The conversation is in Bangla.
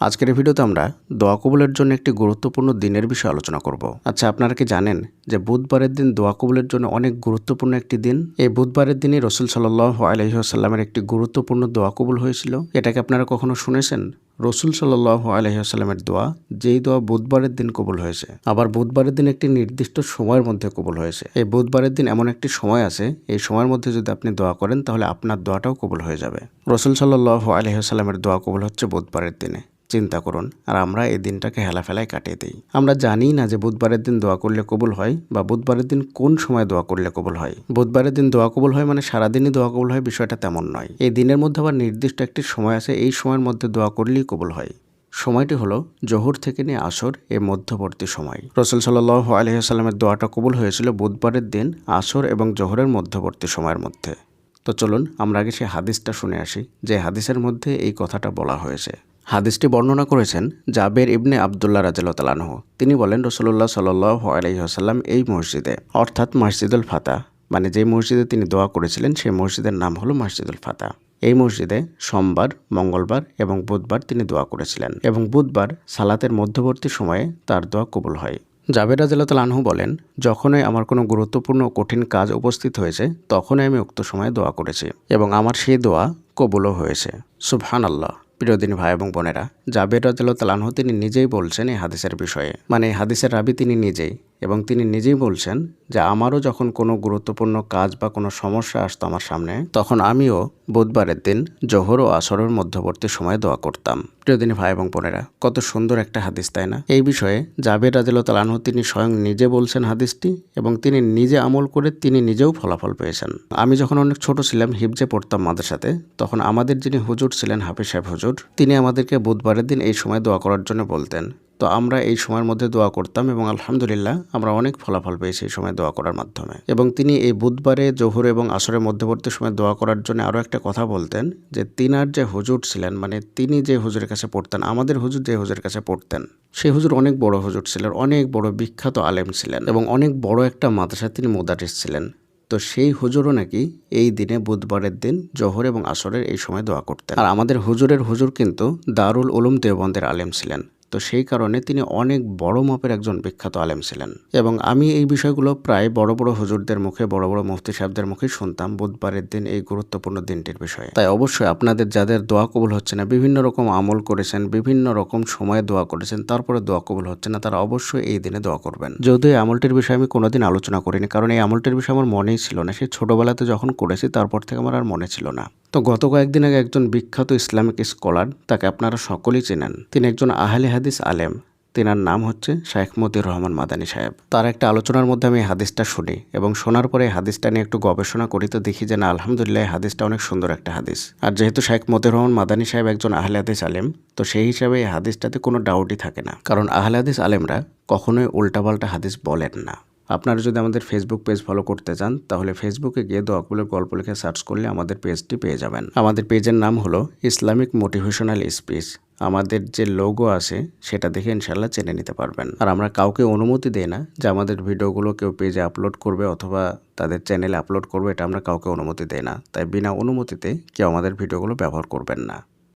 আজকের ভিডিওতে আমরা দোয়া কবুলের জন্য একটি গুরুত্বপূর্ণ দিনের বিষয়ে আলোচনা করব। আচ্ছা আপনারা কি জানেন যে বুধবারের দিন দোয়া কবুলের জন্য অনেক গুরুত্বপূর্ণ একটি দিন? এই বুধবারের দিনই রসুল সাল্লাহ আলহিহাসাল্লামের একটি গুরুত্বপূর্ণ দোয়া কবুল হয়েছিল। এটাকে আপনারা কখনো শুনেছেন? রসুল সাল্লাহ আলহিহাস্লামের দোয়া, যেই দোয়া বুধবারের দিন কবুল হয়েছে, আবার বুধবারের দিন একটি নির্দিষ্ট সময়ের মধ্যে কবুল হয়েছে। এই বুধবারের দিন এমন একটি সময় আছে, এই সময়ের মধ্যে যদি আপনি দোয়া করেন, তাহলে আপনার দোয়াটাও কবুল হয়ে যাবে। রসুল সাল্লাহ আলহিহাস্লামের দোয়া কবুল হচ্ছে বুধবারের দিনে। চিন্তা করুন, আর আমরা এই দিনটাকে হেলাফেলায় কাটিয়ে দিই। আমরা জানি না যে বুধবারের দিন দোয়া করলে কবুল হয়, বা বুধবারের দিন কোন সময় দোয়া করলে কবুল হয়। বুধবারের দিন দোয়া কবুল হয় মানে সারাদিনই দোয়া কবুল হয়, বিষয়টা তেমন নয়। এই দিনের মধ্যে আবার নির্দিষ্ট একটি সময় আছে, এই সময়ের মধ্যে দোয়া করলেই কবুল হয়। সময়টি হলো জোহর থেকে নিয়ে আসর, এর মধ্যবর্তী সময়। রসুল সাল্লাহ আলহিহাস্লামের দোয়াটা কবুল হয়েছিল বুধবারের দিন আসর এবং জোহরের মধ্যবর্তী সময়ের মধ্যে। তো চলুন, আমরা আগে সেই হাদিসটা শুনে আসি, যে হাদিসের মধ্যে এই কথাটা বলা হয়েছে। হাদিসটি বর্ণনা করেছেন জাবের ইবনে আবদুল্লাহ রাজতালানহ তিনি বলেন রসুল্লাহ সাল আলহিহাসাল্লাম এই মসজিদে, অর্থাৎ মসজিদুল ফাতা মানে যে মসজিদে তিনি দোয়া করেছিলেন, সেই মসজিদের নাম হলো মসজিদুল ফাতা। এই মসজিদে সোমবার, মঙ্গলবার এবং বুধবার তিনি দোয়া করেছিলেন এবং বুধবার সালাতের মধ্যবর্তী সময়ে তার দোয়া কবুল হয়। জাবের রাজিল্লাহ আনহু বলেন, যখনই আমার কোনো গুরুত্বপূর্ণ কঠিন কাজ উপস্থিত হয়েছে, তখনই আমি উক্ত সময়ে দোয়া করেছি এবং আমার সেই দোয়া কবুলও হয়েছে। সুবহান আল্লাহ প্রিয়দিনী ভাই এবং বোনেরা জাবের তালানহ তিনি নিজেই বলছেন এই হাদিসের বিষয়ে। মানে হাদিসের রাবি তিনি নিজেই। এবং তিনি নিজেই বলছেন যে আমারও যখন কোনো গুরুত্বপূর্ণ কাজ বা কোনো সমস্যা আসতো আমার সামনে, তখন আমিও বুধবারের দিন জোহর ও আসরের মধ্যবর্তী সময়ে দোয়া করতাম। প্রিয়দিনী ভাই এবং বোনেরা, কত সুন্দর একটা হাদিস, তাই না? এই বিষয়ে জাবের রাজিল তালানহ তিনি স্বয়ং নিজে বলছেন হাদিসটি এবং তিনি নিজে আমল করে তিনি নিজেও ফলাফল পেয়েছেন। আমি যখন অনেক ছোট ছিলাম হিবজে পড়তাম সাথে তখন আমাদের যিনি হুজুর ছিলেন হাফিজ সাহেব হুজুর, তিনি আমাদেরকে বুধবারের দিন এই সময় দোয়া করার জন্য বলতেন। তো আমরা এই সময়ের মধ্যে দোয়া করতাম এবং আলহামদুলিল্লাহ আমরা অনেক ফলাফল পেয়েছি এই সময় দোয়া করার মাধ্যমে। এবং তিনি এই বুধবারে, জহুর এবং আসরের মধ্যবর্তী সময় দোয়া করার জন্য আরও একটা কথা বলতেন যে তিনার যে হুজুর ছিলেন মানে তিনি যে হুজুরের কাছে পড়তেন, আমাদের হুজুর যে হুজুরের কাছে পড়তেন সেই হুজুর অনেক বড় হুজুর ছিলেন, অনেক বড় বিখ্যাত আলেম ছিলেন এবং অনেক বড় একটা মাদ্রাসায় তিনি মোদারিস ছিলেন। তো সেই হুজুরও নাকি এই দিনে বুধবারের দিন জহর এবং আসরের এই সময় দোয়া করতেন। আর আমাদের হুজুরের হুজুর কিন্তু দারুল উলুম দেওবন্দের আলেম ছিলেন। তো সেই কারণে তিনি অনেক বড় মাপের একজন বিখ্যাত আলেম ছিলেন। এবং আমি এই বিষয়গুলো প্রায় বড় বড় হুজুরদের মুখে, বড় বড় মুফতি সাহেবদের মুখে শুনতাম বুধবারের দিন এই গুরুত্বপূর্ণ দিনটির বিষয়ে। তাই অবশ্যই আপনাদের যাদের দোয়া কবুল হচ্ছে না, বিভিন্ন রকম আমল করেছেন, বিভিন্ন রকম সময়ে দোয়া করেছেন, তারপরে দোয়া কবুল হচ্ছে না, তারা অবশ্যই এই দিনে দোয়া করবেন। যদিও এই আমলটির বিষয়ে আমি কোনোদিন আলোচনা করিনি, কারণ এই আমলটির বিষয়ে আমার মনেই ছিল না। সেই ছোটবেলাতে যখন করেছি, তারপর থেকে আমার আর মনে ছিল না। তো গত কয়েকদিন আগে একজন বিখ্যাত ইসলামিক স্কলার, তাকে আপনারা সকলেই চেনেন। তিনি একজন আহলে হাদিস আলেম। তেনার নাম হচ্ছে শায়েখ মতির রহমান মাদানী সাহেব। তার একটা আলোচনার মধ্যে আমি হাদিসটা শুনি এবং শোনার পরে হাদিসটা নিয়ে একটু গবেষণা করি তো দেখি যে না, আলহামদুলিল্লাহ হাদিসটা অনেক সুন্দর একটা হাদিস। আর যেহেতু শায়েখ মতির রহমান মাদানী সাহেব একজন আহলে হাদিস আলেম, তো সেই হিসাবে এই হাদিসটাতে কোনো ডাউটই থাকে না। কারণ আহলে হাদিস আলেমরা কখনোই উল্টাপাল্টা হাদিস বলেন না। আপনারা যদি আমাদের ফেসবুক পেজ ফলো করতে চান, তাহলে ফেসবুকে গিয়ে দোয়াকুলের গল্প লিখে সার্চ করলে আমাদের পেজটি পেয়ে যাবেন। আমাদের পেজের নাম হলো ইসলামিক মোটিভেশনাল স্পিচ। আমাদের যে লোগো আছে, সেটা দেখে ইনশাল্লাহ চেনে নিতে পারবেন। আর আমরা কাউকে অনুমতি দিই না যে আমাদের ভিডিওগুলো কেউ পেজে আপলোড করবে অথবা তাদের চ্যানেলে আপলোড করবে, এটা আমরা কাউকে অনুমতি দেই না। তাই বিনা অনুমতিতে কেউ আমাদের ভিডিওগুলো ব্যবহার করবেন না।